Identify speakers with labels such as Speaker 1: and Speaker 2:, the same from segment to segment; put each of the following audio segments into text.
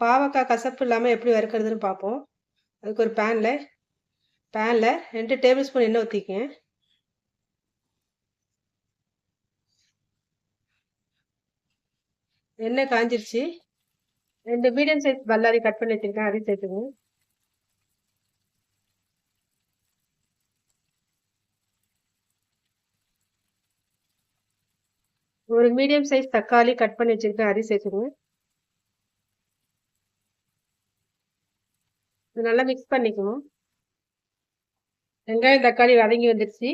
Speaker 1: பாவக்காய் கசப்பு இல்லாமல் எப்படி வறுக்கிறதுன்னு பார்ப்போம் அதுக்கு ஒரு பேனில் பேனில் ரெண்டு டேபிள் ஸ்பூன் எண்ணெய் ஊற்றிக்கங்க எண்ணெய் காஞ்சிருச்சு. ரெண்டு மீடியம் சைஸ் பல்லாரி கட் பண்ணி வச்சுருக்கேன் அதையும் சேர்த்துங்க ஒரு மீடியம் சைஸ் தக்காளி கட் பண்ணி வச்சுருக்கேன் அதையும் சேர்த்துங்க இது நல்லா மிக்ஸ் பண்ணிக்கணும் வெங்காயம் தக்காளி வதங்கி வந்துடுச்சு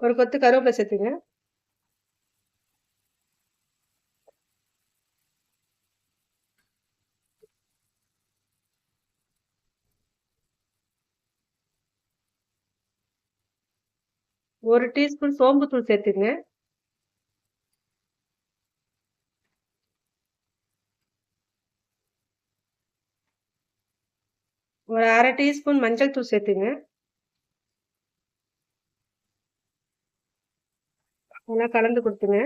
Speaker 1: ஒரு கொத்து கருவேப்பிலை சேர்த்துங்க. ஒரு டீஸ்பூன் சோம்புத்தூள் சேர்த்துங்க. ஒரு அரை டீஸ்பூன் மஞ்சள் தூள் சேர்த்துங்க. நல்லா கலந்து கொடுத்துங்க.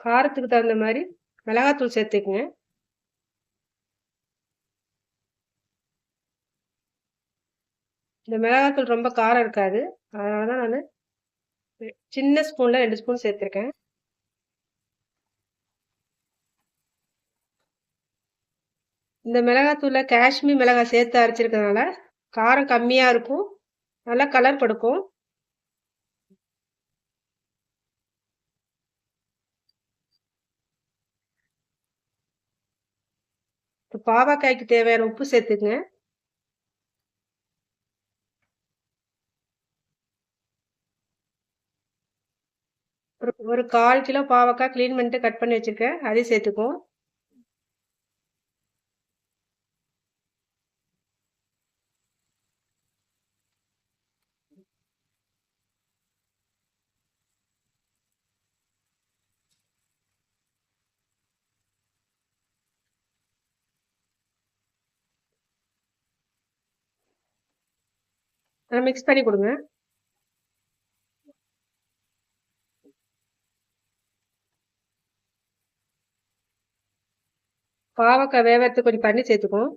Speaker 1: காரத்துக்கு தகுந்த மாதிரி மிளகாத்தூள் சேர்த்துக்குங்க. இந்த மிளகாத்தூள் ரொம்ப காரம் இருக்காது. அதனால தான் நான் சின்ன ஸ்பூனில் ரெண்டு ஸ்பூன் சேர்த்துருக்கேன். இந்த மிளகாத்தூளில் காஷ்மீர் மிளகாய் சேர்த்து அரைச்சிருக்கிறதுனால காரம் கம்மியாக இருக்கும். நல்லா கலர் கொடுக்கும். பாவக்காய்க்கு தேவையான உப்பு சேர்த்துக்குங்க. ஒரு ஒரு கால் கிலோ பாவக்காய் க்ளீன் பண்ணிட்டு கட் பண்ணி வச்சுருக்கேன். அதையும் சேர்த்துக்குவோம். மிக்ஸ் பண்ணி கொடுங்க. பாவக்காய் வேகிறதுக்கு கொஞ்சம் தண்ணி சேர்த்துக்கும்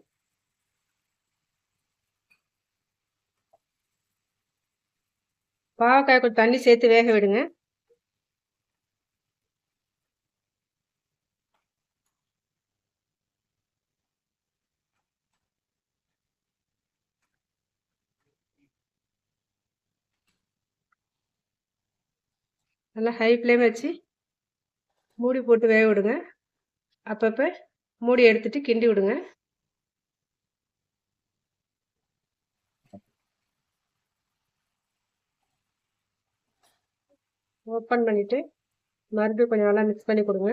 Speaker 1: பாவக்காய் கொஞ்சம் தண்ணி சேர்த்து வேக விடுங்க. நல்லா ஹை ஃப்ளேம் வச்சு மூடி போட்டு வேக விடுங்க. அப்பப்போ மூடி எடுத்துட்டு கிண்டி விடுங்க. ஓப்பன் பண்ணிவிட்டு மறுபடியும் கொஞ்சம் நல்லா மிக்ஸ் பண்ணி கொடுங்க.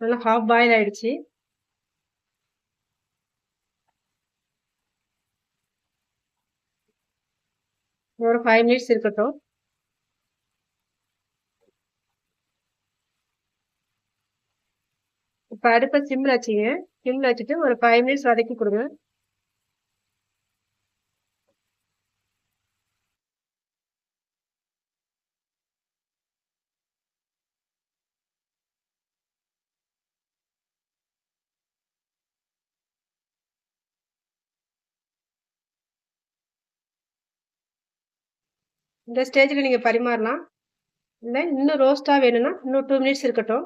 Speaker 1: நல்லா ஹாஃப் பாயில் ஆயிடுச்சு. ஒரு ஃபைவ் மினிட்ஸ் இருக்கட்டும். இப்போ அடுப்பை சிம்மில் வச்சுங்க. சிம்மில் வச்சுட்டு ஒரு ஃபைவ் மினிட்ஸ் வதக்கி கொடுங்க. இந்த ஸ்டேஜில் நீங்கள் பரிமாறலாம். இல்லை இன்னும் ரோஸ்ட்டாக வேணும்னா இன்னும் டூ மினிட்ஸ் இருக்கட்டும்.